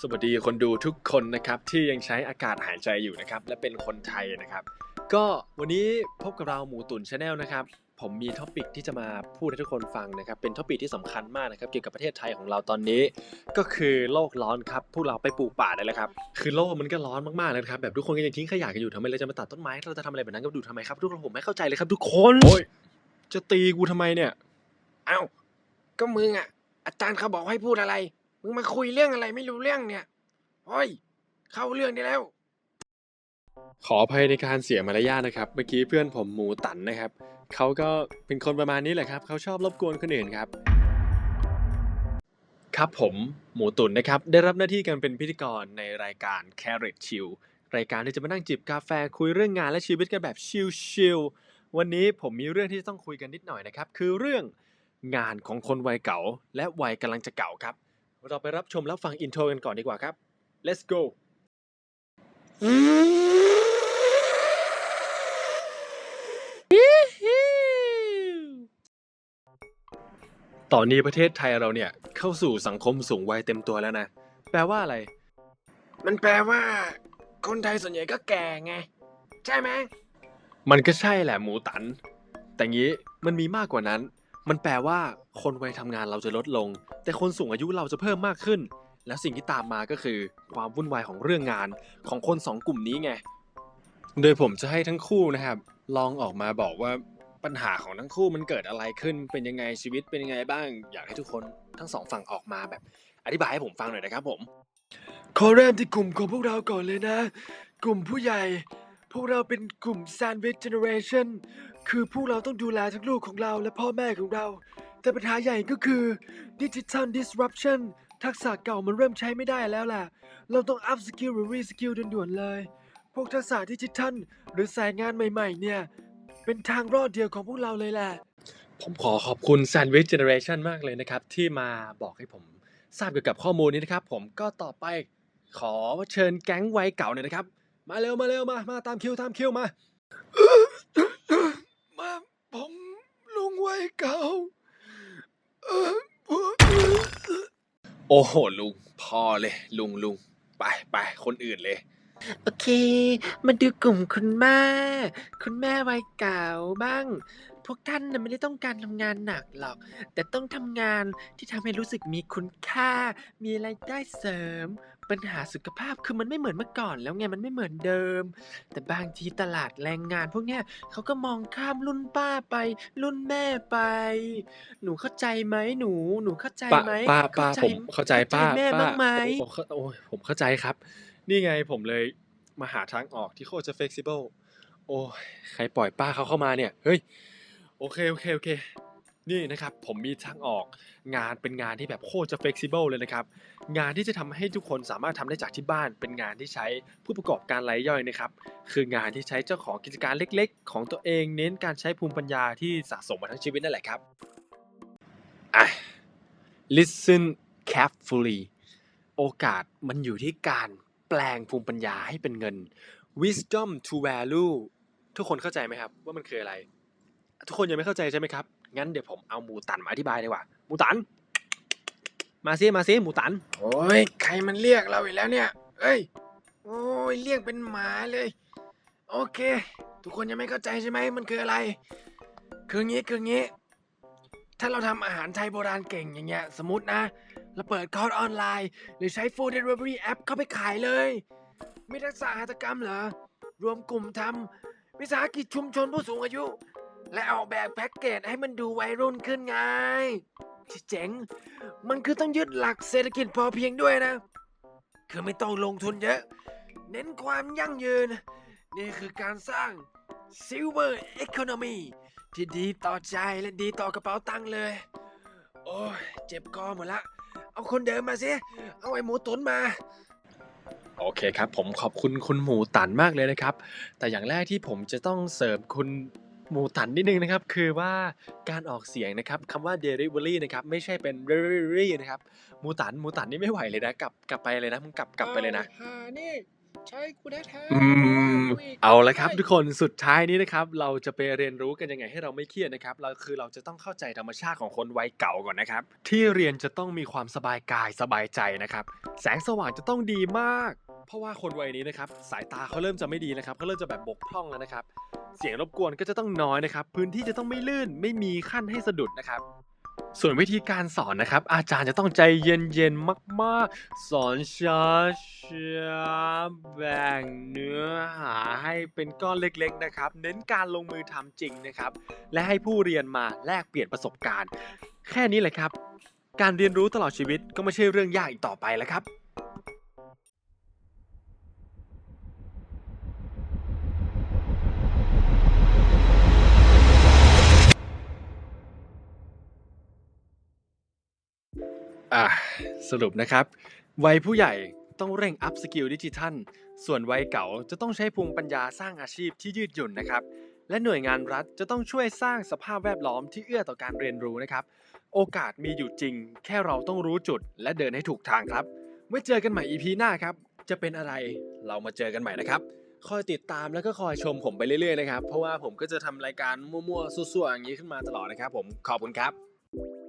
สวัสดีคนดูทุกคนนะครับที่ยังใช้อากาศหายใจอยู่นะครับและเป็นคนไทยนะครับ ก็วันนี้พบกับเราหมูตุนชาแนลนะครับผมมีท็อปิกที่จะมาพูดให้ทุกคนฟังนะครับ เป็นท็อปิกที่สำคัญมากนะครับ เกี่ยวกับประเทศไทยของเราตอนนี้ ก็คือโลกร้อนครับพวกเราไปปลูกป่าได้แล้วครับ คือโลกมันก็ร้อนมากๆเลยนะครับ แบบทุกคนก็ยังทิ้งขยะกันอยู่ทำไมเราจะมาตัดต้นไม้เราจะทำอะไรแบบนั้นก็ดูทำไมครับทุกคนผมไม่เข้าใจเลยครับ ทุกคนโอ้ยจะตีกูทำไมเนี่ยเอ้าก็มึงอะอาจารย์เขาบอกให้พูดอะไร มึงมาคุยเรื่องอะไรไม่รู้เรื่องเนี่ยโอ้ย เข้าเรื่องได้แล้ว ขออภัยในการเสียมารยาทนะครับ เมื่อกี้เพื่อนผมหมูตันนะครับ เขาก็เป็นคนประมาณนี้แหละครับ เขาชอบรบกวนคนอื่นครับ ครับผมหมูตุนนะครับ ได้รับหน้าที่การเป็นพิธีกรในรายการ Carrot Chill รายการที่จะมานั่งจิบกาแฟคุยเรื่องงานและชีวิตกันแบบชิลๆวันนี้ผมมีเรื่องที่จะต้องคุยกันนิดหน่อยนะครับ คือเรื่องงานของคนวัยเก่า และวัยกำลังจะเก่าครับ เราไปรับชมแล้วฟังอินโทรกันก่อนดีกว่าครับ let's go ตอนนี้ประเทศไทยเราเนี่ย เข้าสู่สังคมสูงวัยเต็มตัวแล้วนะ แปลว่าอะไร มันแปลว่า คนไทยส่วนใหญ่ก็แก่ไง ใช่ไหม มันก็ใช่แหละหมูตัน แต่งี้มันมีมากกว่านั้น มันแปลว่าคนวัยทำงานเราจะลดลง แต่คนสูงอายุเราจะเพิ่มมากขึ้น แล้วสิ่งที่ตามมาก็คือ ความวุ่นวายของเรื่องงานของคนสองกลุ่มนี้ไง โดยผมจะให้ทั้งคู่นะครับ ลองออกมาบอกว่าปัญหาของทั้งคู่มันเกิดอะไรขึ้น เป็นยังไงชีวิตเป็นยังไงบ้าง อยากให้ทุกคนทั้งสองฝั่งออกมาแบบ อธิบายให้ผมฟังหน่อยนะครับผม ขอเริ่มที่กลุ่มของพวกเราก่อนเลยนะ กลุ่มผู้ใหญ่ พวกเราเป็นกลุ่ม Sandwich Generation คือพวกเราต้องดูแลทั้งลูกของเราและพ่อแม่ของเรา แต่ปัญหาใหญ่ก็คือ Digital Disruption ทักษะเก่ามันเริ่มใช้ไม่ได้แล้วแหละ เราต้อง up skill หรือ re skill ด่วนๆเลย พวกทักษะดิจิทัลหรือสายงานใหม่ๆ เนี่ย เป็นทางรอดเดียวของพวกเราเลยแหละ ผมขอขอบคุณ Sandwich Generation มากเลยนะครับ ที่มาบอกให้ผมทราบเกี่ยวกับข้อมูลนี้นะครับ ผมก็ต่อไปขอเชิญแก๊งวัยเก่าหน่อยนะครับ มาเร็วมาเร็วมา มาตามคิวตามคิวมามาผมลุงวัยเก่าเออผมโอ้โหลุงพอเลย ลุงลุงไปไปคนอื่นเลย โอเค มาดูกลุ่มคุณแม่ คุณแม่วัยเก่าบ้าง พวกท่านน่ะไม่ได้ต้องการทำงานหนักหรอก แต่ต้องทำงานที่ทำให้รู้สึกมีคุณค่า มีรายได้เสริม ปัญหาสุขภาพคือมันไม่เหมือนเมื่อก่อน แล้วไงมันไม่เหมือนเดิม แต่บางทีตลาดแรงงาน พวกเนี้ยเขาก็มองข้ามรุ่นป้าไป รุ่นแม่ไป หนูเข้าใจไหมหนู หนูเข้าใจป้าไหมป้าป้าใจผมเข้าใจป้าแม่ป้าบ้างไหมโอ้โหโอ้ยผมเข้าใจครับ นี่ไงผมเลยมาหาทางออกที่โคตรจะ flexible โอ้ยใครปล่อยป้าเขาเข้ามาเนี่ย เฮ้ย โอเค โอเค โอเค นี่นะครับผมมีทางออกงานเป็นงานที่แบบโคตรจะ flexible เลยนะครับ งานที่จะทำให้ทุกคนสามารถทำได้จากที่บ้าน เป็นงานที่ใช้ผู้ประกอบการรายย่อยนะครับ คืองานที่ใช้เจ้าของกิจการเล็กๆ ของตัวเองเน้นการใช้ภูมิปัญญาที่สะสมมาทั้งชีวิตนั่นแหละครับอะ listen carefully โอกาสมันอยู่ที่การแปลงภูมิปัญญาให้เป็นเงิน wisdom to value ทุกคนเข้าใจไหมครับว่ามันคืออะไร ทุกคนยังไม่เข้าใจใช่ไหมครับ งั้นเดี๋ยวผมเอาหมูตันมาอธิบายดีกว่า หมูตัน มาซิมาซิหมูตัน โอ้ยใครมันเรียกเราอีกแล้วเนี่ย เอ้ย โอ้ยเรียกเป็นหมาเลย โอเค ทุกคนยังไม่เข้าใจใช่ไหมมันคืออะไร คืองี้คืองี้ ถ้าเราทำอาหารไทยโบราณเก่งอย่างเงี้ย สมมตินะ เราเปิดคอร์สออนไลน์ หรือใช้ Food Delivery App เข้าไปขายเลย มีทักษะหัตถกรรมเหรอ รวมกลุ่มทำวิสาหกิจชุมชนผู้สูงอายุ และออกแบบแพ็กเกจให้มันดูวัยรุ่นขึ้นไงเจ๋ง มันคือต้องยึดหลักเศรษฐกิจพอเพียงด้วยนะ คือไม่ต้องลงทุนเยอะ เน้นความยั่งยืน นี่คือการสร้าง Silver Economy ที่ดีต่อใจและดีต่อกระเป๋าตังค์เลย โอ้ยเจ็บคอหมดละ เอาคนเดิมมาสิ เอาไอ้หมูตุ๋นมาโอเคครับ ผมขอบคุณคุณหมูตันมากเลยนะครับ แต่อย่างแรกที่ผมจะต้องเสริมคุณ หมูตันนิดนึงนะครับ คือว่าการออกเสียงนะครับคำว่า delivery นะครับไม่ใช่เป็น delivery นะครับหมูตันหมูตันนี่ไม่ไหวเลยนะกลับกลับไปเลยนะมึงกลับกลับไปเลยนะหานี่ใช่กูแท้ๆอืมกูกเอาละครับใช่ทุกคนสุดท้ายนี้นะครับเราจะไปเรียนรู้กันยังไงให้เราไม่เครียดนะครับเราคือเราจะต้องเข้าใจธรรมชาติของคนวัยเก่าก่อนนะครับ ที่เรียนจะต้องมีความสบายกายสบายใจนะครับ แสงสว่างจะต้องดีมาก เพราะว่าคนวัยนี้นะครับสายตาเขาเริ่มจะไม่ดีนะครับเขาเริ่มจะแบบบกพร่องแล้วนะครับ เสียงรบกวนก็จะต้องน้อยนะครับ พื้นที่จะต้องไม่ลื่นไม่มีขั้นให้สะดุดนะครับ ส่วนวิธีการสอนนะครับ อาจารย์จะต้องใจเย็นๆมากๆ สอนช้าๆแบ่งเนื้อหาให้เป็นก้อนเล็กๆนะครับ เน้นการลงมือทำจริงนะครับ และให้ผู้เรียนมาแลกเปลี่ยนประสบการณ์ แค่นี้แหละครับ การเรียนรู้ตลอดชีวิตก็ไม่ใช่เรื่องยากอีกต่อไปแล้วครับ สรุปนะครับ วัยผู้ใหญ่ต้องเร่งอัพสกิลดิจิทัล ส่วนวัยเก่าจะต้องใช้ภูมิปัญญาสร้างอาชีพที่ยืดหยุ่นนะครับ และหน่วยงานรัฐจะต้องช่วยสร้างสภาพแวดล้อมที่เอื้อต่อการเรียนรู้นะครับ โอกาสมีอยู่จริง แค่เราต้องรู้จุด และเดินให้ถูกทางครับ ไว้เจอกันใหม่ EP หน้าครับ จะเป็นอะไรเรามาเจอกันใหม่นะครับ คอยติดตามแล้วก็คอยชมผมไปเรื่อยๆนะครับ เพราะว่าผมก็จะทำรายการมั่วๆซั่วๆ อย่างนี้ขึ้นมาตลอดนะครับ ผม ขอบคุณครับ